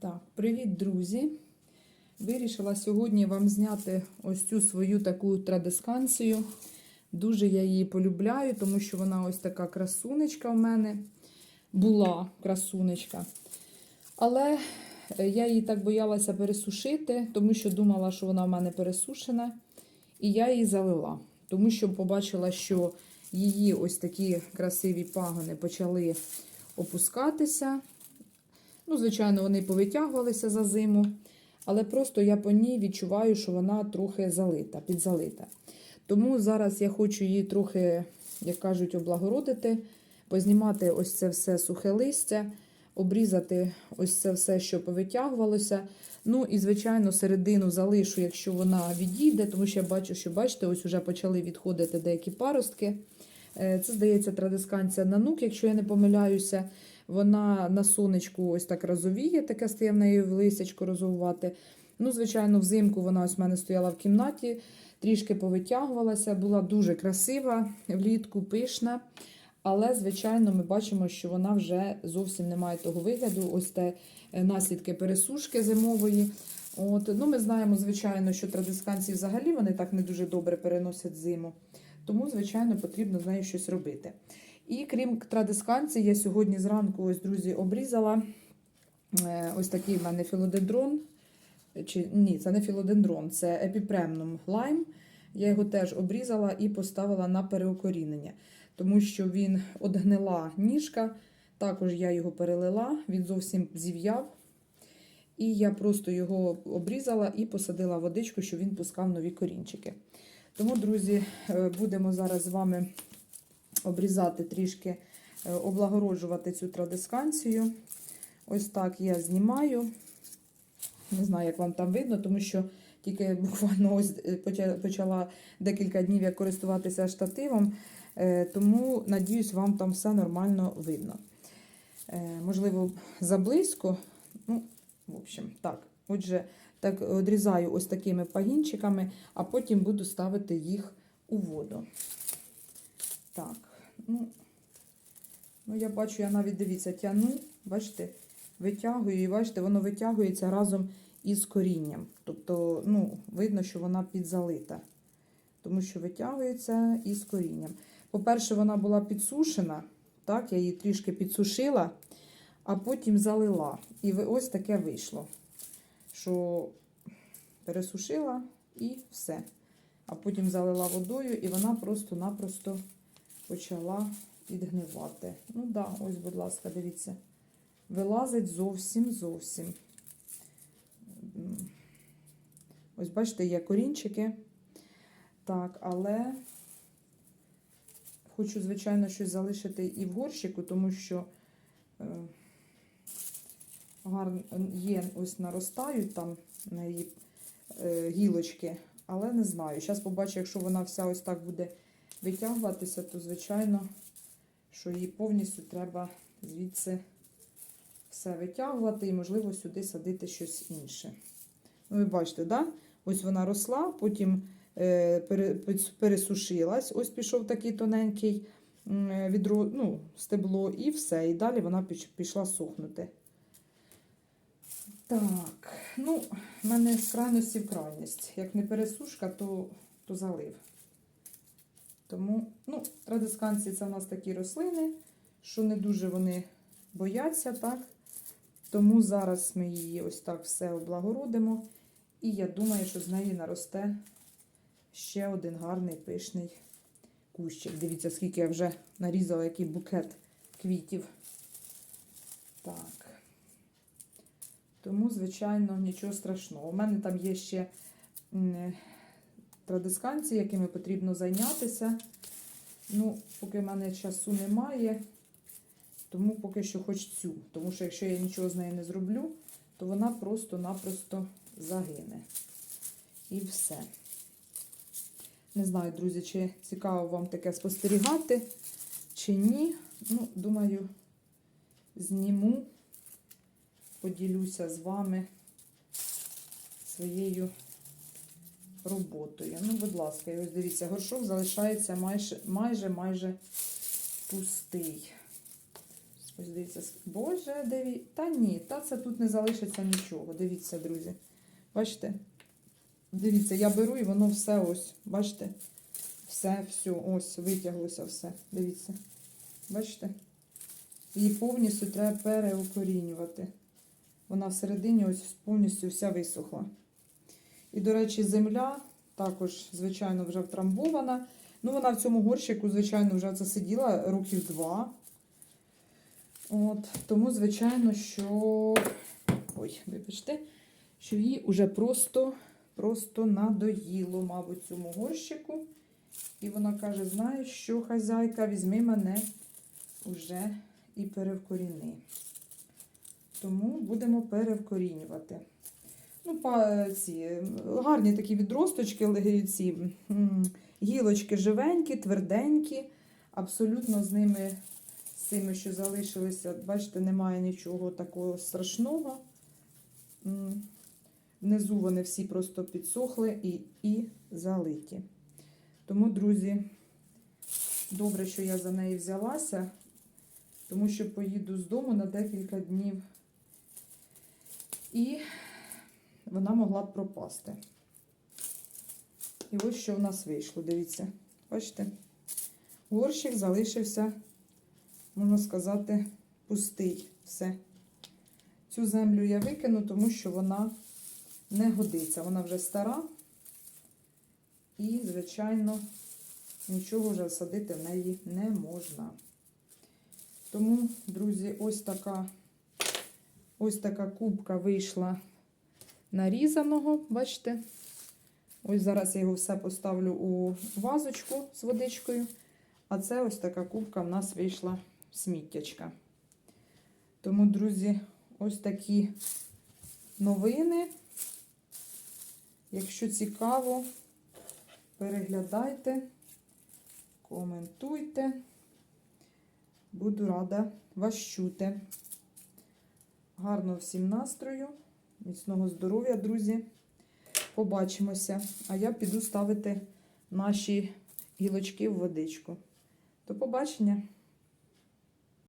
Так, привіт, друзі! Вирішила сьогодні вам зняти ось цю свою таку традисканцію. Дуже я її полюбляю, тому що вона ось така красунечка в мене була красунечка. Але е, я її так боялася пересушити, тому що думала, що вона в мене пересушена. І я її залила, тому що побачила, що її ось такі красиві пагони почали опускатися. Ну, звичайно, вони повитягувалися за зиму, але просто я по ній відчуваю, що вона трохи залита, підзалита. Тому зараз я хочу її трохи, як кажуть, облагородити, познімати ось це все сухе листя, обрізати ось це все, що повитягувалося. Ну і, звичайно, середину залишу, якщо вона відійде, тому що я бачу, що бачите, ось вже почали відходити деякі паростки. Е, Це, здається, традисканція нанук, якщо я не помиляюся. Вона на сонечку ось так розовіє, таке стає в неї лисячко розовувати. Ну, звичайно, взимку вона ось в мене стояла в кімнаті, трішки повитягувалася, була дуже красива, влітку пишна. Але, звичайно, ми бачимо, що вона вже зовсім не має того вигляду. Ось те е, наслідки пересушки зимової. От, ну, Ми знаємо, звичайно, що традисканці взагалі вони так не дуже добре переносять зиму. Тому, звичайно, потрібно з нею щось робити. І крім традисканції, я сьогодні зранку, ось, друзі, обрізала е, ось такий в мене філодендрон. Чи, ні, це не філодендрон, це епіпремнум лайм. Я його теж обрізала і поставила на переукорінення, тому що він одгнила ніжка. Також я його перелила, він зовсім зів'яв. І я просто його обрізала і посадила водичку, щоб він пускав нові корінчики. Тому, друзі, е, будемо зараз з вами обрізати трішки, е, облагороджувати цю традисканцію. Ось так я знімаю. Не знаю, як вам там видно, тому що тільки буквально ось е, почала декілька днів як користуватися штативом, е, тому надіюсь, вам там все нормально видно. Можливо, заблизько. Ну, в общем, так. Отже, так одрізаю ось такими пагінчиками, а потім буду ставити їх у воду. Так, ну, ну я бачу, я навіть дивіться, тяну, бачите, витягую, і бачите, воно витягується разом із корінням. Тобто, ну, видно, що вона підзалита, тому що витягується із корінням. По-перше, вона була підсушена, так, я її трішки підсушила, а потім залила. І ось таке вийшло, що пересушила і все. А потім залила водою, і вона просто-напросто почала підгнивати. Ну так, да, ось, будь ласка, дивіться. Вилазить зовсім зовсім. Ось, бачите, є корінчики. Так, але хочу, звичайно, щось залишити і в горщику, тому що е, гарно є, ось наростають там на її е, гілочки, але не знаю. Зараз побачу, якщо вона вся ось так буде витягуватися, то, звичайно, що її повністю треба звідси все витягувати і, можливо, сюди садити щось інше. Ну, ви бачите, да? ось вона росла, потім е, пересушилась, ось пішов такий тоненький відро, ну, стебло, і все. І далі вона пішла сухнути. Так, ну, в мене крайності в крайність. Як не пересушка, то, то залив. Тому, ну, традисканці це в нас такі рослини, що не дуже вони бояться, так? Тому зараз ми її ось так все облагородимо. І я думаю, що з неї наросте ще один гарний пишний кущик. Дивіться, скільки я вже нарізала, який букет квітів. Так. Тому, звичайно, нічого страшного. У мене там є ще м, якими потрібно зайнятися. Ну, поки в мене часу немає, тому поки що хоч цю. Тому що якщо я нічого з нею не зроблю, то вона просто-напросто загине. І все. Не знаю, друзі, чи цікаво вам таке спостерігати, чи ні. Ну, думаю, зніму, поділюся з вами своєю роботою. Ну, будь ласка, і ось дивіться, горшок залишається майже майже пустий. Ось дивіться, боже, диві... Та ні, та це тут не залишиться нічого. Дивіться, друзі. Бачите? Дивіться, я беру і воно все ось. Бачите? Все, все, ось, витяглося все. Дивіться. Бачите? Її повністю треба переукорінювати. Вона всередині ось повністю вся висохла. І, до речі, земля також, звичайно, вже втрамбована. Ну, вона в цьому горщику, звичайно, вже це сиділа років два. От, тому, звичайно, що. Ой, вибачте, що їй вже просто, просто надоїло, мабуть, цьому горщику. І вона каже: знаєш що, хазяйка, візьми мене уже і перевкоріни. Тому будемо перевкорінювати. Ну, ці гарні такі відросточки, ці гілочки живенькі, тверденькі. Абсолютно з ними, з цими, що залишилися, бачите, немає нічого такого страшного. Внизу вони всі просто підсохли і, і залиті. Тому, друзі, добре, що я за неї взялася, тому що поїду з дому на декілька днів. І вона могла б пропасти. І ось що в нас вийшло, дивіться. Бачите? Горщик залишився, можна сказати, пустий. Все. Цю землю я викину, тому що вона не годиться. Вона вже стара. І, звичайно, нічого вже садити в неї не можна. Тому, друзі, ось така, ось така кубка вийшла нарізаного, бачите? Ось зараз я його все поставлю у вазочку з водичкою. А це ось така кубка в нас вийшла сміттячка. Тому, друзі, ось такі новини. Якщо цікаво, переглядайте, коментуйте. Буду рада вас чути. Гарного всім настрою, міцного здоров'я, друзі. Побачимося. А я піду ставити наші гілочки в водичку. До побачення!